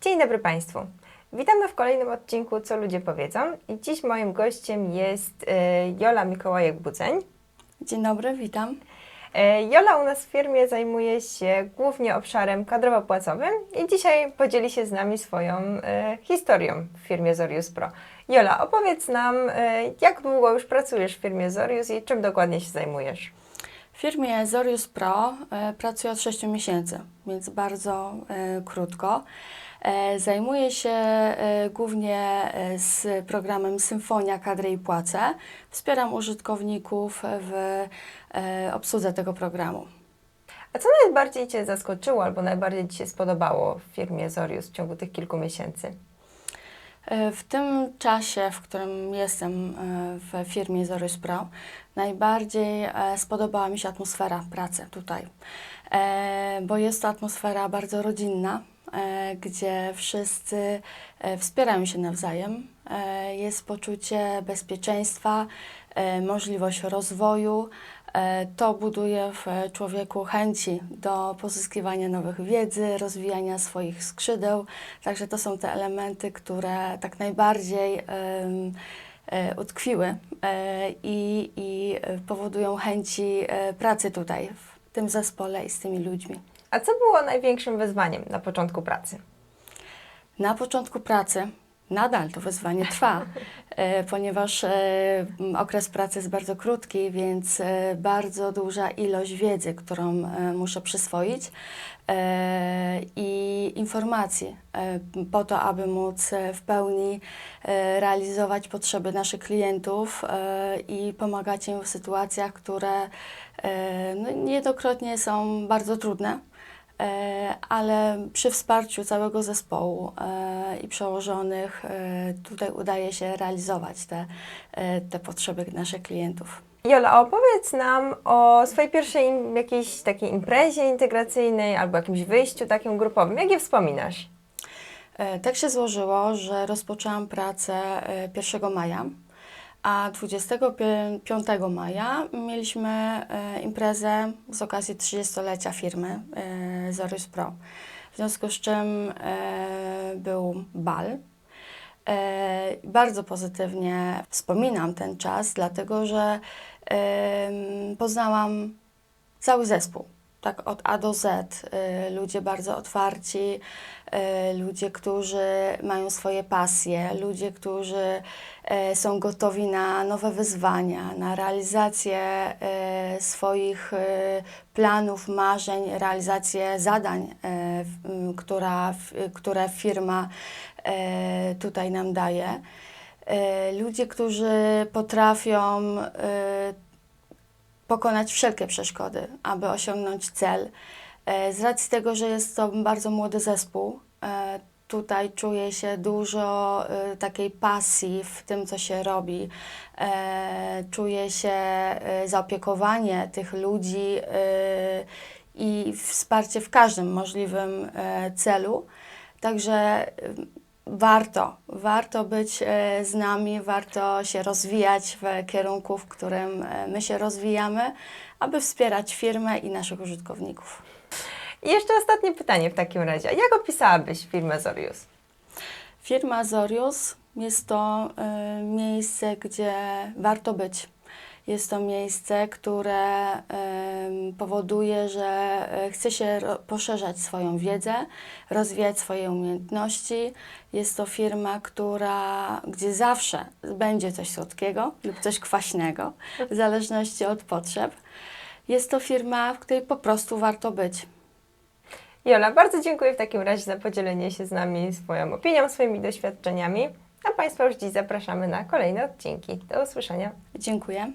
Dzień dobry Państwu. Witamy w kolejnym odcinku Co ludzie powiedzą i dziś moim gościem jest e, Jola Mikołajek-Budzeń. Dzień dobry, witam. E, Jola u nas w firmie zajmuje się głównie obszarem kadrowo-płacowym i dzisiaj podzieli się z nami swoją e, historią w firmie Zorius Pro. Jola, opowiedz nam, jak długo już pracujesz w firmie Zorius i czym dokładnie się zajmujesz? W firmie Zorius Pro e, pracuję od 6 miesięcy, więc bardzo e, krótko. E, zajmuję się głównie z programem Symfonia Kadry i Płace. Wspieram użytkowników w obsłudze tego programu. A co najbardziej Cię zaskoczyło albo najbardziej Ci się spodobało w firmie Zorius w ciągu tych kilku miesięcy? E, W tym czasie, w którym jestem e, w firmie Zorys Pro, najbardziej e, spodobała mi się atmosfera pracy tutaj, bo jest to atmosfera bardzo rodzinna, gdzie wszyscy e, wspierają się nawzajem. E, Jest poczucie bezpieczeństwa, e, możliwość rozwoju. E, To buduje w człowieku chęci do pozyskiwania nowych wiedzy, rozwijania swoich skrzydeł. Także to są te elementy, które tak najbardziej e, utkwiły e, i, i e, powodują chęci e, pracy tutaj, w tym zespole i z tymi ludźmi. A co było największym wyzwaniem na początku pracy? Na początku pracy nadal to wyzwanie trwa, e, ponieważ e, okres pracy jest bardzo krótki, więc e, bardzo duża ilość wiedzy, którą muszę przyswoić i informacji po to, aby móc w pełni realizować potrzeby naszych klientów i pomagać im w sytuacjach, które no, niejednokrotnie są bardzo trudne. E, ale przy wsparciu całego zespołu e, i przełożonych e, tutaj udaje się realizować te, te potrzeby naszych klientów. Jola, opowiedz nam o swojej pierwszej jakiejś takiej imprezie integracyjnej albo jakimś wyjściu takim grupowym. Jak je wspominasz? Tak się złożyło, że rozpoczęłam pracę e, 1 maja, a 25 maja mieliśmy imprezę z okazji 30-lecia firmy Zorys Pro. W związku z czym e, był bal. E, Bardzo pozytywnie wspominam ten czas, dlatego że poznałam cały zespół, tak od A do Z. Y, Ludzie bardzo otwarci, y, ludzie, którzy mają swoje pasje, ludzie, którzy y, są gotowi na nowe wyzwania, na realizację swoich planów, marzeń, realizację zadań, która, które firma tutaj nam daje. Ludzie, którzy potrafią pokonać wszelkie przeszkody, aby osiągnąć cel. E, Z racji tego, że jest to bardzo młody zespół, e, tutaj czuję się dużo e, takiej pasji w tym, co się robi. Czuję się zaopiekowanie tych ludzi i wsparcie w każdym możliwym celu. Także warto, warto być e, z nami, warto się rozwijać w kierunku, w którym e, my się rozwijamy, aby wspierać firmę i naszych użytkowników. I jeszcze ostatnie pytanie w takim razie. Jak opisałabyś firmę Zorius? Firma Zorius jest to e, miejsce, gdzie warto być. Jest to miejsce, które em, powoduje, że e, chce się poszerzać swoją wiedzę, rozwijać swoje umiejętności. Jest to firma, która, gdzie zawsze będzie coś słodkiego lub coś kwaśnego, w zależności od potrzeb. Jest to firma, w której po prostu warto być. Jola, bardzo dziękuję w takim razie za podzielenie się z nami swoją opinią, swoimi doświadczeniami. A Państwa już dziś zapraszamy na kolejne odcinki. Do usłyszenia. Dziękuję.